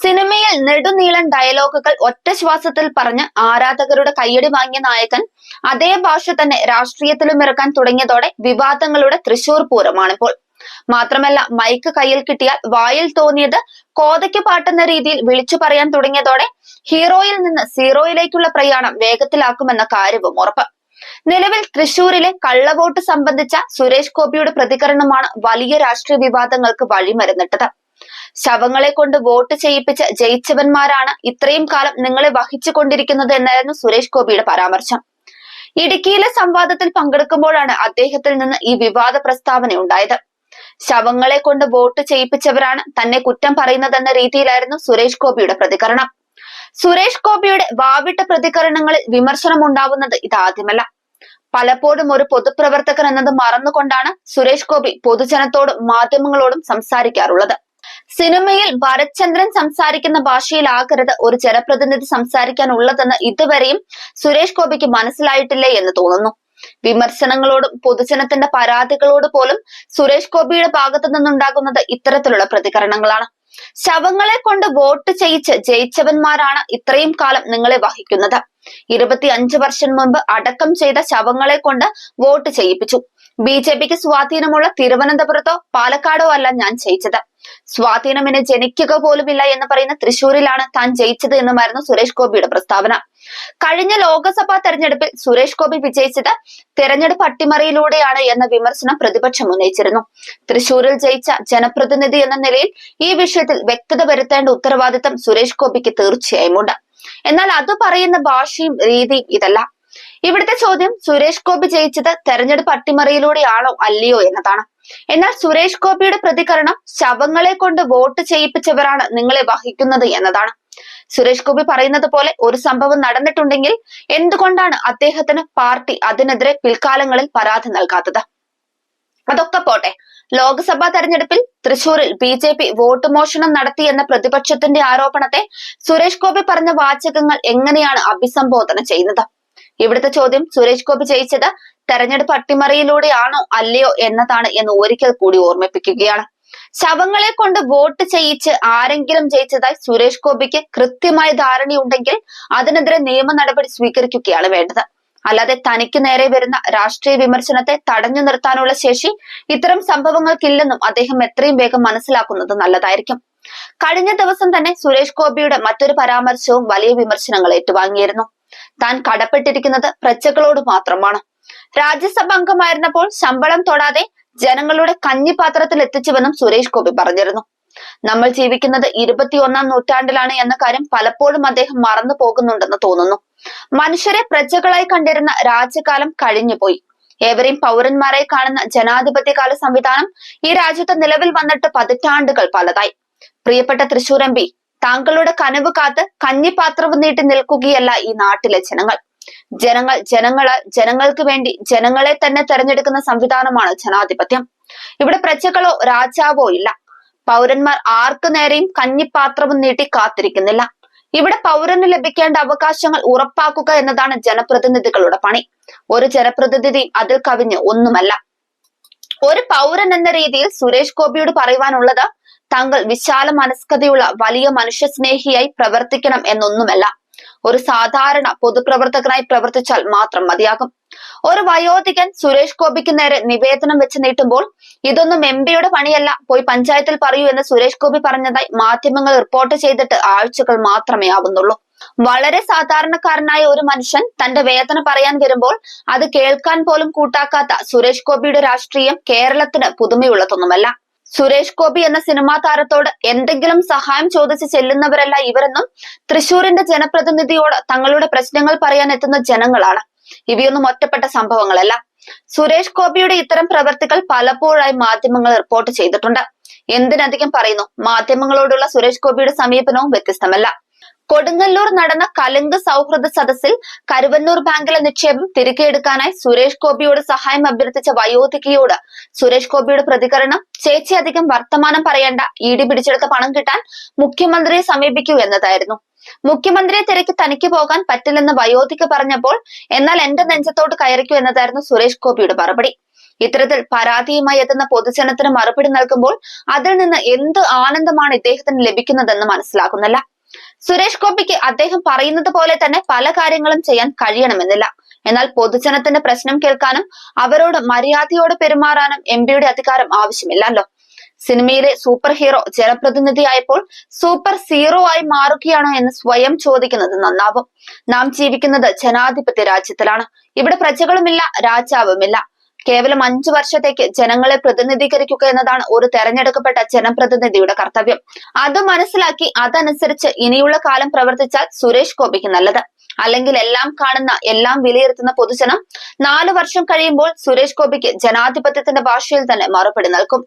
സിനിമയിൽ നെടുനീളൻ ഡയലോഗുകൾ ഒറ്റ ശ്വാസത്തിൽ പറഞ്ഞ് ആരാധകരുടെ കയ്യടി വാങ്ങിയ നായകൻ അതേ ഭാഷ തന്നെ രാഷ്ട്രീയത്തിലും ഇറക്കാൻ തുടങ്ങിയതോടെ വിവാദങ്ങളുടെ തൃശൂർ പൂരമാണിപ്പോൾ. മാത്രമല്ല മൈക്ക് കയ്യിൽ കിട്ടിയാൽ വായിൽ തോന്നിയത് കോതയ്ക്ക് പാട്ടെന്ന രീതിയിൽ വിളിച്ചു പറയാൻ തുടങ്ങിയതോടെ ഹീറോയിൽ നിന്ന് സീറോയിലേക്കുള്ള പ്രയാണം വേഗത്തിലാക്കുമെന്ന കാര്യവും ഉറപ്പ്. നിലവിൽ തൃശൂരിലെ കള്ളവോട്ട് സംബന്ധിച്ച സുരേഷ് ഗോപിയുടെ പ്രതികരണമാണ് വലിയ രാഷ്ട്രീയ വിവാദങ്ങൾക്ക് വഴിമരുന്നിട്ടത്. ശവങ്ങളെ കൊണ്ട് വോട്ട് ചെയ്യിപ്പിച്ച ജയിച്ചവന്മാരാണ് ഇത്രയും കാലം നിങ്ങളെ വഹിച്ചു കൊണ്ടിരിക്കുന്നത് എന്നായിരുന്നു സുരേഷ് ഗോപിയുടെ പരാമർശം. ഇടുക്കിയിലെ സംവാദത്തിൽ പങ്കെടുക്കുമ്പോഴാണ് അദ്ദേഹത്തിൽ നിന്ന് ഈ വിവാദ പ്രസ്താവന ഉണ്ടായത്. ശവങ്ങളെ കൊണ്ട് വോട്ട് ചെയ്യിപ്പിച്ചവരാണ് തന്നെ കുറ്റം പറയുന്നതെന്ന രീതിയിലായിരുന്നു സുരേഷ് ഗോപിയുടെ പ്രതികരണം. സുരേഷ് ഗോപിയുടെ വാവിട്ട പ്രതികരണങ്ങളിൽ വിമർശനം ഉണ്ടാവുന്നത് ഇതാദ്യമല്ല. പലപ്പോഴും ഒരു പൊതുപ്രവർത്തകൻ എന്നത് മറന്നുകൊണ്ടാണ് സുരേഷ് ഗോപി പൊതുജനത്തോടും മാധ്യമങ്ങളോടും സംസാരിക്കാറുള്ളത്. സിനിമയിൽ ഭരത്ചന്ദ്രൻ സംസാരിക്കുന്ന ഭാഷയിലാകരുത്. ഒരു ജനപ്രതിനിധി സംസാരിക്കാനുള്ളതെന്ന് ഇതുവരെയും സുരേഷ് ഗോപിക്ക് മനസ്സിലായിട്ടില്ലേ എന്ന് തോന്നുന്നു. വിമർശനങ്ങളോടും പൊതുജനത്തിന്റെ പരാതികളോട് പോലും സുരേഷ് ഗോപിയുടെ ഭാഗത്തു നിന്നുണ്ടാകുന്നത് ഇത്തരത്തിലുള്ള പ്രതികരണങ്ങളാണ്. ശവങ്ങളെ കൊണ്ട് വോട്ട് ചെയ്യിച്ച് ജയിച്ചവന്മാരാണ് ഇത്രയും കാലം നിങ്ങളെ വഹിക്കുന്നത്. ഇരുപത്തി അഞ്ച് വർഷം മുൻപ് അടക്കം ചെയ്ത ശവങ്ങളെ കൊണ്ട് വോട്ട് ചെയ്യിപ്പിച്ചു. ബി ജെ പിക്ക് സ്വാധീനമുള്ള തിരുവനന്തപുരത്തോ പാലക്കാടോ അല്ല ഞാൻ ജയിച്ചത് സ്വാധീനം എന്നെ ജനിക്കുക പോലുമില്ല എന്ന് പറയുന്ന തൃശൂരിലാണ് താൻ ജയിച്ചത് എന്നുമായിരുന്നു സുരേഷ് ഗോപിയുടെ പ്രസ്താവന. കഴിഞ്ഞ ലോക്സഭാ തെരഞ്ഞെടുപ്പിൽ സുരേഷ് ഗോപി വിജയിച്ചത് തെരഞ്ഞെടുപ്പ് അട്ടിമറിയിലൂടെയാണ് എന്ന വിമർശനം പ്രതിപക്ഷം ഉന്നയിച്ചിരുന്നു. തൃശൂരിൽ ജയിച്ച ജനപ്രതിനിധി എന്ന നിലയിൽ ഈ വിഷയത്തിൽ വ്യക്തത വരുത്തേണ്ട ഉത്തരവാദിത്തം സുരേഷ് ഗോപിക്ക് തീർച്ചയായും ഉണ്ട് എന്നാൽ അത് പറയുന്ന ഭാഷയും രീതിയും ഇതല്ല. ഇവിടുത്തെ ചോദ്യം സുരേഷ് ഗോപി ജയിച്ചത് തെരഞ്ഞെടുപ്പ് അട്ടിമറിയിലൂടെയാണോ അല്ലയോ എന്നതാണ്. എന്നാൽ സുരേഷ് ഗോപിയുടെ പ്രതികരണം ശവങ്ങളെ കൊണ്ട് വോട്ട് ചെയ്യിപ്പിച്ചവരാണ് നിങ്ങളെ വഹിക്കുന്നത് എന്നതാണ്. സുരേഷ് ഗോപി പറയുന്നത് പോലെ ഒരു സംഭവം നടന്നിട്ടുണ്ടെങ്കിൽ എന്തുകൊണ്ടാണ് അദ്ദേഹത്തിന് പാർട്ടി അതിനെതിരെ പിൽക്കാലങ്ങളിൽ പരാതി നൽകാത്തത്? അതൊക്കെ പോട്ടെ. ലോക്സഭാ തെരഞ്ഞെടുപ്പിൽ തൃശൂരിൽ ബി ജെ പി വോട്ട് മോഷണം നടത്തി എന്ന പ്രതിപക്ഷത്തിന്റെ ആരോപണത്തെ സുരേഷ് ഗോപി പറഞ്ഞ വാചകങ്ങൾ എങ്ങനെയാണ് അഭിസംബോധന ചെയ്യുന്നത്? ഇവിടുത്തെ ചോദ്യം സുരേഷ് ഗോപി ജയിച്ചത് തെരഞ്ഞെടുപ്പ് അട്ടിമറിയിലൂടെയാണോ അല്ലയോ എന്നതാണ് എന്ന് ഒരിക്കൽ കൂടി ഓർമ്മിപ്പിക്കുകയാണ്. ശവങ്ങളെ കൊണ്ട് വോട്ട് ചെയ്യിച്ച് ആരെങ്കിലും ജയിച്ചതായി സുരേഷ് ഗോപിക്ക് കൃത്യമായ ധാരണയുണ്ടെങ്കിൽ അതിനെതിരെ നിയമ നടപടി സ്വീകരിക്കുകയാണ് വേണ്ടത്. അല്ലാതെ തനിക്ക് നേരെ വരുന്ന രാഷ്ട്രീയ വിമർശനത്തെ തടഞ്ഞു നിർത്താനുള്ള ശേഷി ഇത്തരം സംഭവങ്ങൾക്കില്ലെന്നും അദ്ദേഹം എത്രയും വേഗം മനസ്സിലാക്കുന്നത് നല്ലതായിരിക്കും. കഴിഞ്ഞ ദിവസം തന്നെ സുരേഷ് ഗോപിയുടെ മറ്റൊരു പരാമർശവും വലിയ വിമർശനങ്ങൾ ഏറ്റുവാങ്ങിയിരുന്നു. താൻ കടപ്പെട്ടിരിക്കുന്നത് പ്രജകളോട് മാത്രമാണ്. രാജ്യസഭ അംഗമായിരുന്നപ്പോൾ ശമ്പളം തൊടാതെ ജനങ്ങളുടെ കഞ്ഞിപാത്രത്തിൽ എത്തിച്ചുവെന്നും സുരേഷ് ഗോപി പറഞ്ഞിരുന്നു. നമ്മൾ ജീവിക്കുന്നത് ഇരുപത്തിയൊന്നാം നൂറ്റാണ്ടിലാണ് എന്ന കാര്യം പലപ്പോഴും അദ്ദേഹം മറന്നു പോകുന്നുണ്ടെന്ന് തോന്നുന്നു. മനുഷ്യരെ പ്രജകളായി കണ്ടിരുന്ന രാജ്യകാലം കഴിഞ്ഞുപോയി. ഏവരെയും പൗരന്മാരെ കാണുന്ന ജനാധിപത്യകാല സംവിധാനം ഈ രാജ്യത്ത് നിലവിൽ വന്നിട്ട് പതിറ്റാണ്ടുകൾ പലതായി. പ്രിയപ്പെട്ട തൃശൂർ എം താങ്കളുടെ കനവ് കാത്ത് കഞ്ഞിപ്പാത്രവും നീട്ടി നിൽക്കുകയല്ല ഈ നാട്ടിലെ ജനങ്ങൾ. ജനങ്ങൾ ജനങ്ങൾ ജനങ്ങൾക്ക് വേണ്ടി ജനങ്ങളെ തന്നെ തെരഞ്ഞെടുക്കുന്ന സംവിധാനമാണ് ജനാധിപത്യം. ഇവിടെ പ്രജകളോ രാജാവോ ഇല്ല. പൗരന്മാർ ആർക്കു നേരെയും കഞ്ഞിപ്പാത്രവും നീട്ടി കാത്തിരിക്കുന്നില്ല. ഇവിടെ പൗരന് ലഭിക്കേണ്ട അവകാശങ്ങൾ ഉറപ്പാക്കുക എന്നതാണ് ജനപ്രതിനിധികളുടെ പണി. ഒരു ജനപ്രതിനിധി അതിൽ കവിഞ്ഞ് ഒന്നുമല്ല. ഒരു പൗരൻ എന്ന രീതിയിൽ സുരേഷ് ഗോപിയോട് പറയുവാനുള്ളത് താങ്കൾ വിശാല മനസ്കതയുള്ള വലിയ മനുഷ്യസ്നേഹിയായി പ്രവർത്തിക്കണം എന്നൊന്നുമല്ല. ഒരു സാധാരണ പൊതുപ്രവർത്തകനായി പ്രവർത്തിച്ചാൽ മാത്രം മതിയാകും. ഒരു വയോധികൻ സുരേഷ് ഗോപിക്ക് നേരെ നിവേദനം വെച്ച് നീട്ടുമ്പോൾ ഇതൊന്നും എം പിയുടെ പണിയല്ല പോയി പഞ്ചായത്തിൽ പറയൂ എന്ന് സുരേഷ് ഗോപി പറഞ്ഞതായി മാധ്യമങ്ങൾ റിപ്പോർട്ട് ചെയ്തിട്ട് ആഴ്ചകൾ മാത്രമേ ആവുന്നുള്ളൂ. വളരെ സാധാരണക്കാരനായ ഒരു മനുഷ്യൻ തന്റെ വേദന പറയാൻ വരുമ്പോൾ അത് കേൾക്കാൻ പോലും കൂട്ടാക്കാത്ത സുരേഷ് ഗോപിയുടെ രാഷ്ട്രീയം കേരളത്തിന് പുതുമയുള്ളതൊന്നുമല്ല. സുരേഷ് ഗോപി എന്ന സിനിമാ താരത്തോട് എന്തെങ്കിലും സഹായം ചോദിച്ച് ചെല്ലുന്നവരല്ല ഇവരെന്നും തൃശൂരിന്റെ ജനപ്രതിനിധിയോട് തങ്ങളുടെ പ്രശ്നങ്ങൾ പറയാൻ എത്തുന്ന ജനങ്ങളാണ്. ഇവയൊന്നും ഒറ്റപ്പെട്ട സംഭവങ്ങളല്ല. സുരേഷ് ഗോപിയുടെ ഇത്തരം പ്രവർത്തികൾ പലപ്പോഴായി മാധ്യമങ്ങൾ റിപ്പോർട്ട് ചെയ്തിട്ടുണ്ട്. എന്തിനധികം പറയുന്നു? മാധ്യമങ്ങളോടുള്ള സുരേഷ് ഗോപിയുടെ സമീപനവും വ്യത്യസ്തമല്ല. കൊടുങ്ങല്ലൂർ നടന്ന കലുങ്ക് സൗഹൃദ സദസ്സിൽ കരുവന്നൂർ ബാങ്കിലെ നിക്ഷേപം തിരികെ എടുക്കാനായി സുരേഷ് ഗോപിയോട് സഹായം അഭ്യർത്ഥിച്ച വയോധികയോട് സുരേഷ് ഗോപിയുടെ പ്രതികരണം ചേച്ചി അധികം വർത്തമാനം പറയേണ്ട ഇ ഡി പിടിച്ചെടുത്ത പണം കിട്ടാൻ മുഖ്യമന്ത്രിയെ സമീപിക്കൂ എന്നതായിരുന്നു. മുഖ്യമന്ത്രിയെ തിരക്കി തനിക്ക് പോകാൻ പറ്റില്ലെന്ന് വയോധിക പറഞ്ഞപ്പോൾ എന്നാൽ എന്റെ നെഞ്ചത്തോട്ട് കയറിക്കൂ എന്നതായിരുന്നു സുരേഷ് ഗോപിയുടെ മറുപടി. ഇത്തരത്തിൽ പരാതിയുമായി എത്തുന്ന പൊതുജനത്തിന് മറുപടി നൽകുമ്പോൾ അതിൽ നിന്ന് എന്ത് ആനന്ദമാണ് ഇദ്ദേഹത്തിന് ലഭിക്കുന്നതെന്ന് മനസ്സിലാകുന്നില്ല. സുരേഷ് ഗോപിക്ക് അദ്ദേഹം പറയുന്നത് പോലെ തന്നെ പല കാര്യങ്ങളും ചെയ്യാൻ കഴിയണമെന്നില്ല. എന്നാൽ പൊതുജനത്തിന്റെ പ്രശ്നം കേൾക്കാനും അവരോട് മര്യാദയോടെ പെരുമാറാനും എം പിയുടെ അധികാരം ആവശ്യമില്ലല്ലോ. സിനിമയിലെ സൂപ്പർ ഹീറോ ജനപ്രതിനിധിയായപ്പോൾ സൂപ്പർ സീറോ ആയി മാറുകയാണോ എന്ന് സ്വയം ചോദിക്കുന്നത് നന്നാവും. നാം ജീവിക്കുന്നത് ജനാധിപത്യ രാജ്യത്തിലാണ്. ഇവിടെ പ്രജകളുമില്ല രാജാവുമില്ല. കേവലം അഞ്ചു വർഷത്തേക്ക് ജനങ്ങളെ പ്രതിനിധീകരിക്കുക എന്നതാണ് ഒരു തെരഞ്ഞെടുക്കപ്പെട്ട ജനപ്രതിനിധിയുടെ കർത്തവ്യം. അത് മനസ്സിലാക്കി അതനുസരിച്ച് ഇനിയുള്ള കാലം പ്രവർത്തിച്ചാൽ സുരേഷ് ഗോപിക്ക് നല്ലത്. അല്ലെങ്കിൽ എല്ലാം കാണുന്ന എല്ലാം വിലയിരുത്തുന്ന പൊതുജനം നാലു വർഷം കഴിയുമ്പോൾ സുരേഷ് ഗോപിക്ക് ജനാധിപത്യത്തിന്റെ ഭാഷയിൽ തന്നെ മറുപടി നൽകും.